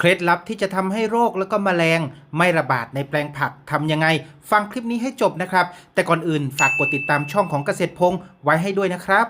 เคล็ดลับที่จะทำให้โรคแล้วก็แมลงไม่ระบาดในแปลงผักทำยังไง ฟังคลิปนี้ให้จบนะครับ แต่ก่อนอื่นฝากกดติดตามช่องของเกษตรพงศ์ไว้ให้ด้วยนะครับ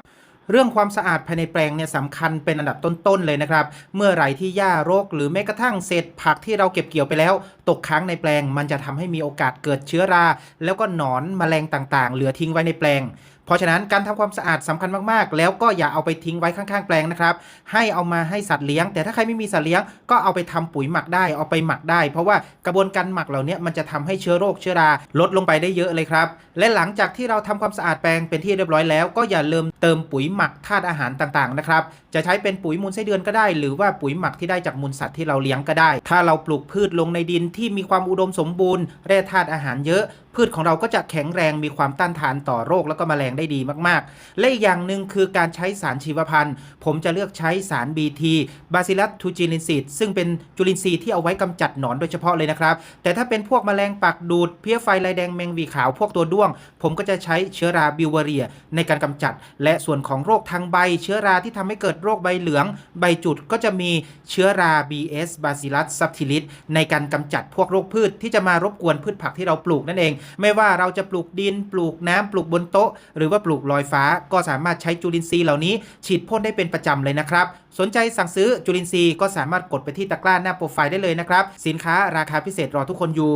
เรื่องความสะอาดภายในแปลงเนี่ยสำคัญเป็นอันดับต้นๆเลยนะครับ เมื่อไหร่ที่หญ้ารก หรือแม้กระทั่งเศษผักที่เราเก็บเกี่ยวไปแล้ว ตกค้างในแปลง มันจะทำให้มีโอกาสเกิดเชื้อรา แล้วก็หนอนแมลงต่างๆ เหลือทิ้งไว้ในแปลง เพราะฉะนั้นการทำความสะอาดสำคัญมากๆ แล้วก็อย่าเอาไปทิ้งไว้ข้างๆแปลงนะครับ ให้เอามาให้สัตว์เลี้ยง แต่ถ้าใครไม่มีสัตว์เลี้ยงก็เอาไปทำปุ๋ยหมักได้ เอาไปหมักได้ เพราะว่ากระบวนการหมักเหล่านี้มันจะทำให้เชื้อโรคเชื้อราลดลงไปได้เยอะเลยครับ และหลังจากที่เราทำความสะอาดแปลงเป็นที่เรียบร้อยแล้ว ก็อย่าลืมเติมปุ๋ยหมักธาตุอาหารต่างๆนะครับ จะใช้เป็นปุ๋ยมูลไส้เดือนก็ได้ หรือว่าปุ๋ยหมักที่ได้จากมูลสัตว์ที่เราเลี้ยงก็ได้ ถ้าเราปลูกพืชลงในดินที่มีความอุดมสมบูรณ์แร่ธาตุอาหารเยอะ พืชของเราก็จะแข็งแรงมีความต้านทานต่อโรคแล้วก็แมลงได้ดีมากๆ และอีกอย่างหนึ่งคือการใช้สารชีวพันธุ์ ผมจะเลือกใช้สาร BT Bacillus thuringiensis ซึ่งเป็นจุลินทรีย์ที่เอาไว้กำจัดหนอนโดยเฉพาะเลยนะครับ แต่ถ้าเป็นพวกแมลงปากดูด เพี้ยไฟลายแดงแมงวีขาวพวกตัวด้วง ผมก็จะใช้เชื้อราบิวเวอเรีย ในการกำจัด และส่วนของโรคทางใบ เชื้อราที่ทำให้เกิดโรคใบเหลือง ใบจุดก็จะมีเชื้อรา BS Bacillus subtilis ในการกำจัดพวกโรคพืชที่จะมารบกวนพืชผักที่เราปลูกนั่นเองไม่ว่าเราจะปลูกดินปลูกน้ำปลูกบนโต๊ะ หรือว่าปลูกลอยฟ้าก็สามารถใช้จุลินทรีย์เหล่านี้ ฉีดพ่นได้เป็นประจำเลยนะครับ สนใจสั่งซื้อจุลินทรีย์ก็สามารถกดไปที่ตะกร้าหน้าโปรไฟล์ได้เลยนะครับ สินค้าราคาพิเศษรอทุกคนอยู่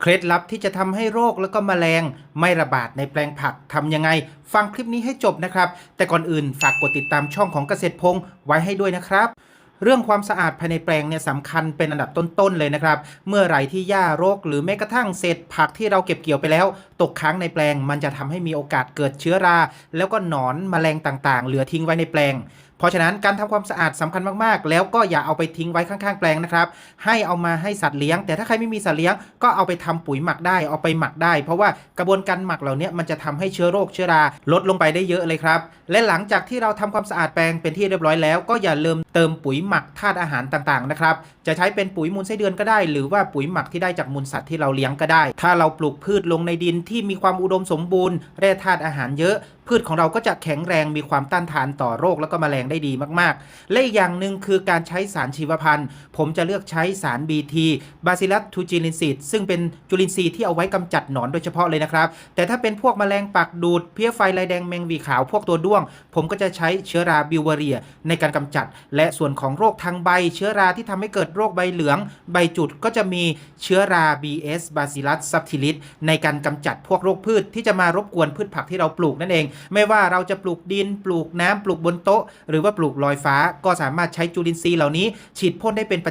เคล็ดลับที่จะทำให้โรคแล้วก็แมลงไม่ระบาดในแปลงผักทำยังไง ฟังคลิปนี้ให้จบนะครับ แต่ก่อนอื่นฝากกดติดตามช่องของเกษตรพงศ์ไว้ให้ด้วยนะครับ เรื่องความสะอาดภายในแปลงเนี่ยสำคัญเป็นอันดับต้นๆเลยนะครับ เมื่อไหร่ที่หญ้ารก หรือแม้กระทั่งเศษผักที่เราเก็บเกี่ยวไปแล้ว ตกค้างในแปลง มันจะทำให้มีโอกาสเกิดเชื้อรา แล้วก็หนอนแมลงต่างๆ เหลือทิ้งไว้ในแปลง เพราะฉะนั้นการทำความสะอาดสำคัญมากๆ แล้วก็อย่าเอาไปทิ้งไว้ข้างๆแปลงนะครับ ให้เอามาให้สัตว์เลี้ยง แต่ถ้าใครไม่มีสัตว์เลี้ยงก็เอาไปทำปุ๋ยหมักได้ เอาไปหมักได้ เพราะว่ากระบวนการหมักเหล่านี้มันจะทำให้เชื้อโรคเชื้อราลดลงไปได้เยอะเลยครับ และหลังจากที่เราทำความสะอาดแปลงเป็นที่เรียบร้อยแล้ว ก็อย่าลืมเติมปุ๋ยหมักธาตุอาหารต่างๆนะครับ จะใช้เป็นปุ๋ยมูลไส้เดือนก็ได้ หรือว่าปุ๋ยหมักที่ได้จากมูลสัตว์ที่เราเลี้ยงก็ได้ ถ้าเราปลูกพืชลงในดินที่มีความอุดมสมบูรณ์แร่ธาตุอาหารเยอะ พืชของเราก็จะแข็งแรงมีความต้านทานต่อโรคแล้วก็แมลงได้ดีมากๆ และอีกอย่างหนึ่งคือการใช้สารชีวพันธุ์ ผมจะเลือกใช้สาร BT Bacillus thuringiensis ซึ่งเป็นจุลินทรีย์ที่เอาไว้กำจัดหนอนโดยเฉพาะเลยนะครับ แต่ถ้าเป็นพวกแมลงปากดูด เพี้ยไฟลายแดงแมงวีขาวพวกตัวด้วง ผมก็จะใช้เชื้อราบิวเวอเรีย ในการกำจัด และส่วนของโรคทางใบ เชื้อราที่ทำให้เกิดโรคใบเหลือง ใบจุดก็จะมีเชื้อรา BS Bacillus subtilis ในการกำจัดพวกโรคพืชที่จะมารบกวนพืชผักที่เราปลูกนั่นเองไม่ว่าเราจะปลูกดิน ปลูกน้ำปลูกบนโต๊ะ หรือว่าปลูกลอยฟ้า ก็สามารถใช้จุลินทรีย์เหล่านี้ ฉีดพ่นได้เป็นประ